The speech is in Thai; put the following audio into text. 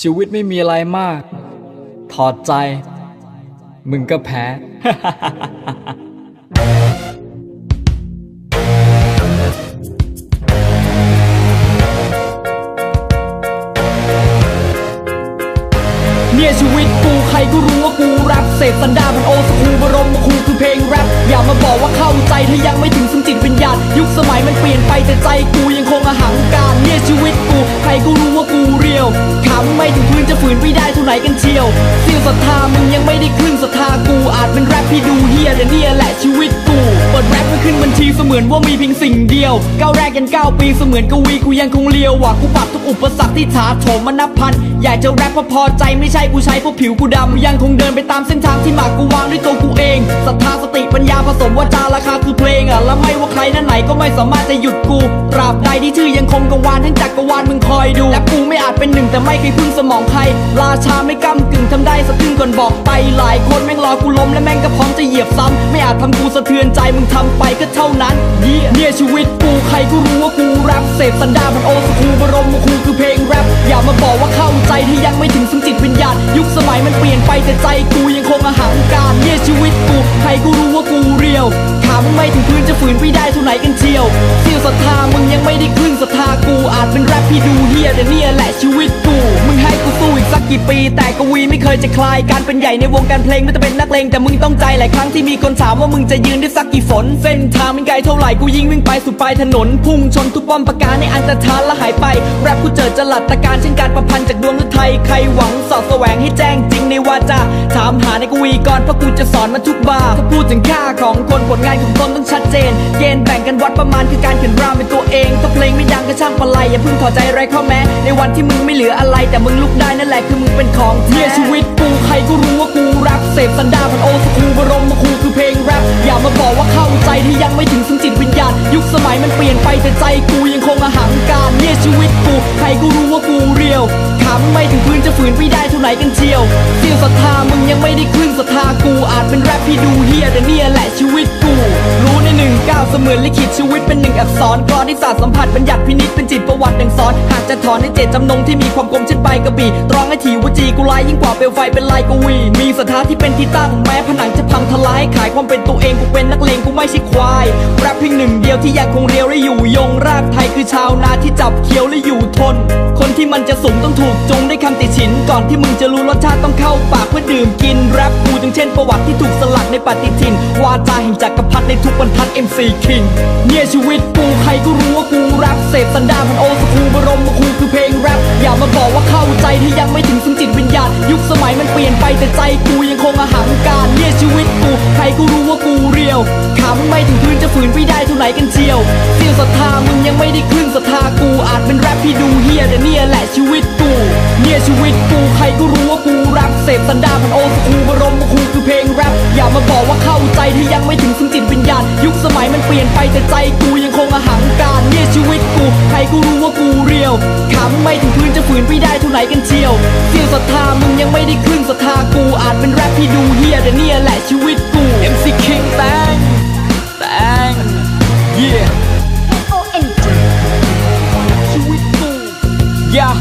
ชีวิตไม่มีอะไรมาก ถอดใจ มึงก็แพ้ เนี่ยชีวิตกูใครก็รู้ว่ากูแรปเสพสันดานมันโอสคูบรมคูคือเพลงแรปอย่ามาบอกว่าเข้าใจถ้ายังไม่ถึงซึ่งจิตวิญญาณยุคสมัยมันเปลี่ยนไปแต่ใจกูยังคงอาหังการเนี่ยชีวิตกู ใครก็รู้ว่ากูเรียวขำไม่ถึงพื้นจะ ฝืนไม่ได้เท่าไหนกันเชียวเสียวศรัทธามึงยังไม่ได้ครึ่งศรัทธากูอาจเป็นแรปที่ดูเฮียแต่เนี่ยแหละชีวิตกูเปิดแรปมาขึ้นบัญชีเสมือนว่ามีเพียงสิ่งเดียวก้าวแรกยันก้าปีเสมือนกวีกูยังคงเลียวว่ะกูปรับทุกอุปสรรคที่ถาโถมมานับพันอยากจะแรปเพราะพอใจไม่ใช่กูใช้เพราะผิวกูดำยังคงเดินไปตามเส้นทางที่หมากกูวางด้วยตัวกูเองศรัทธาสติปัญญาผสมวาจาราคาคือเพลง และไม่ว่าใครนั้นไหนก็ไม่สามารถจะหยุดกูตราบใดที่ชื่อยังคงกังวานทั้งจักรวาลมึงคอยดู และกูไม่อาจเป็นหนึ่งแต่ไม่เคยพึ่งสมองใครราชาไม่ก้ากึ่งทำได้สักครึ่งก่อนบอกไปหลายคนแม่งรอกูล้มและแม่งก็พร้อมจะเหยียบซ้ำไม่อาจทำกูสะเทือนใจมึงทำไปก็เท่านั้นเนี่ยชีวิตกูใครก็รู้ว่ากูแรปเสพสันดานมันโอสคูบรมคูคือเพลงแรปอย่ามาบอกว่าเข้าใจที่ยังไม่ถึงซึ่งาณยุคสมัยมันเปลี่ยนไปแต่ใจกูยังคงอาหังการเยี่ยชีวิตกูใครกูรู้ว่ากูเรียวถามมึงไม่ถึงพื้นจะฝืนไม่ได้เท่าไหนกันเชียวเสียวศรัทธามึงยังไม่ได้ครึ่ง อาจเป็นแรปที่ดูเฮียแต่เนี่ยแหละชีวิตกูมึงให้กูสู้อีกสักกี่ปี แต่กวีไม่เคยจะคลายการเป็นใหญ่ในวงการเพลงไม่ต้องเป็นนักเลงแต่มึงต้องใจหลายครั้งที่มีคนถามว่ามึงจะยืนได้สักกี่ฝน เส้นทางมันไกลเท่าไหร่กูยิงวิ่งไปสุดปลายถนน พุ่งชนทุกป้อมปราการในอันตรธานและหายไปแรปกูเจอจลัดตะการเช่นการประพันธ์จากดวงฤทัยใครหวังสอดแสวงให้แจ้งจริงในวาจาถามหาในกวีก่อนเพราะกูจะสอนมันทุกบาถ้าพูดถึงค่าของคนผลงานของตนต้องชัดเจนเกณฑ์แบ่งกันวัดประมาณคือ ก็ช่างปะไลอย่าเพิ่งถอดใจไรข้อแม้ ในวันที่มึงไม่เหลืออะไร แต่มึงลุกได้นั่นแหละคือมึงเป็นของเนี่ยชีวิตกูใครก็รู้ว่ากูแรปเสพสันดานมันโอสคูบรมมาคูคือเพลงแรปอย่ามาบอกว่าเข้าใจที่ยังไม่ถึงซึ่งจิตวิญญาณ ยุคสมัยมันเปลี่ยนไปแต่ใจกูยังคงอาหังการเนี่ยชีวิตกูใครก็รู้ว่ากูเรียวขำไม่ถึงพื้นจะฝืนไม่ได้เท่าไหนกันเชียวเสียวศรัทธามึงยังไม่ได้ครึ่งศรัทธากูอาจเป็นแรปที่ดูเฮียแต่เนี่ยแหละชีวิตกูรู้น หนึ่งก้าวเสมือนลิขิตชีวิตเป็นหนึ่งอักษรกรที่ศาสตร์สัมผัสบัญญัติพินิจเป็นจิตประวัติดังสอนหากจะถอนในเจตจำนงที่มีความคมเช่นใบกระบี่ตรองให้ถีวจีกูลายยิ่งกว่าเปลวไฟเป็นลายกวี มีสถานที่เป็นที่ตั้งแม้ผนังจะพังทลายขายความเป็นตัวเองกูเป็นนักเลงกูไม่ใช่ควายแรปเพียงหนึ่งเดียวที่ยังคงเรียวและอยู่ยงรากไทยคือชาวนาที่จับเคี้ยวและอยู่ทน คนที่มันจะสูงต้องถูกจูงด้คำติฉิน ก่อนที่มึงจะรู้รสชาติต้องเข้าปากเพื่อดื่มกินแรปกูจึงเช่นประวัติที่ถูกสลักในปฏิทินวาจาแห่งจักรพรรดิในทุกบรรทัด MC King เนี่ยชีวิตกูใครก็รู้ว่ากูแรปเสพสันดานมันโอสคูบรมครูคือเพลงแรปอย่ามาบอกว่าเข้าใจที่ยังไม่ถึงซึ่งจิตวิญญาณ ยุคสมัยมันเปลี่ยนไปแต่ใจกูยังคงอาหังการเนี่ยชีวิตกูใครก็รู้ว่ากูเรียวขำไม่ถึงพื้นจะฝืนไม่ได้เท่าไหนกันเชียวเสียวศรัทธามึงยังไม่ได้ครึ่งศรัทธากูอาจเป็นแรปที่ดูเฮียแต่เนี่ยแหละชีวิตกูเนี่ยชีวิตกูใครก็รู้ว่ากูแรปเสพสันดานมันโอสคูบรมครูคือเพลงแรป อย่ามาบอกว่าเข้าใจที่ยังไม่ถึงซึ่งจิตวิญญาณ ยุคสมัยมันเปลี่ยนไปแต่ใจกูยังคงอหังการเนี่ยชีวิตกู ใครกูรู้ว่ากูเรียวขำไม่ถึงพื้นจะฝืนไปได้ทุาไหนกันเชียวเสี้ยวศรัทธามึงยังไม่ได้ขึ้นศรัทธากูอาจเป็นแรปที่ดูเฮียแต่เนี่ยแหละชีวิตกู MC King Tang Tang yeah ชีวิตกู yeah